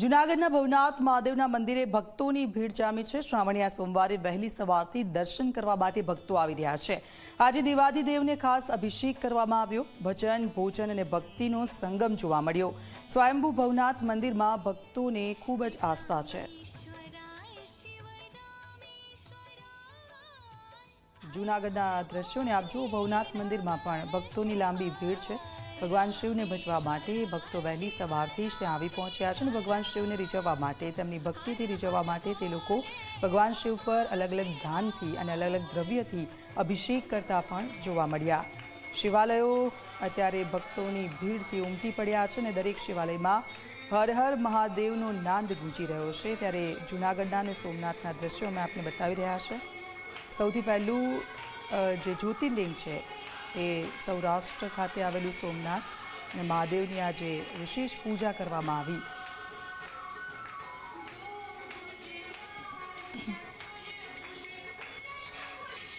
જૂનાગઢના ભવનાથ મહાદેવના મંદિરે ભક્તોની ભીડ જામી છે. શ્રાવણીયા સોમવારે વહેલી સવારથી દર્શન કરવા માટે ભક્તો આવી રહ્યા છે. આજે દેવાદિદેવને ખાસ અભિષેક કરવામાં આવ્યો. ભજન, ભોજન અને ભક્તિનો સંગમ જોવા મળ્યો. સ્વયંભૂ ભવનાથ મંદિરમાં ભક્તોને ખૂબ જ આસ્થા છે. જૂનાગઢના દ્રશ્યોને આપ જુઓ, ભવનાથ મંદિરમાં પણ ભક્તોની લાંબી ભીડ છે. ભગવાન શિવને ભજવા માટે ભક્તો વહેલી સવારથી જ ત્યાં આવી પહોંચ્યા છે અને ભગવાન શિવને રીઝવવા માટે, તેમની ભક્તિથી રીઝવવા માટે તે લોકો ભગવાન શિવ પર અલગ અલગ ધાનથી અને અલગ અલગ દ્રવ્યથી અભિષેક કરતા પણ જોવા મળ્યા. શિવાલયો અત્યારે ભક્તોની ભીડથી ઉમટી પડ્યા છે અને દરેક શિવાલયમાં હર હર મહાદેવનો નાંદ ગુંજી રહ્યો છે. ત્યારે જૂનાગઢના અને સોમનાથના દ્રશ્યો અમે આપને બતાવી રહ્યા છે. સૌથી પહેલું જે જ્યોતિર્લિંગ છે એ સૌરાષ્ટ્ર ખાતે આવેલું સોમનાથ અને મહાદેવની આજે વિશેષ પૂજા કરવામાં આવી.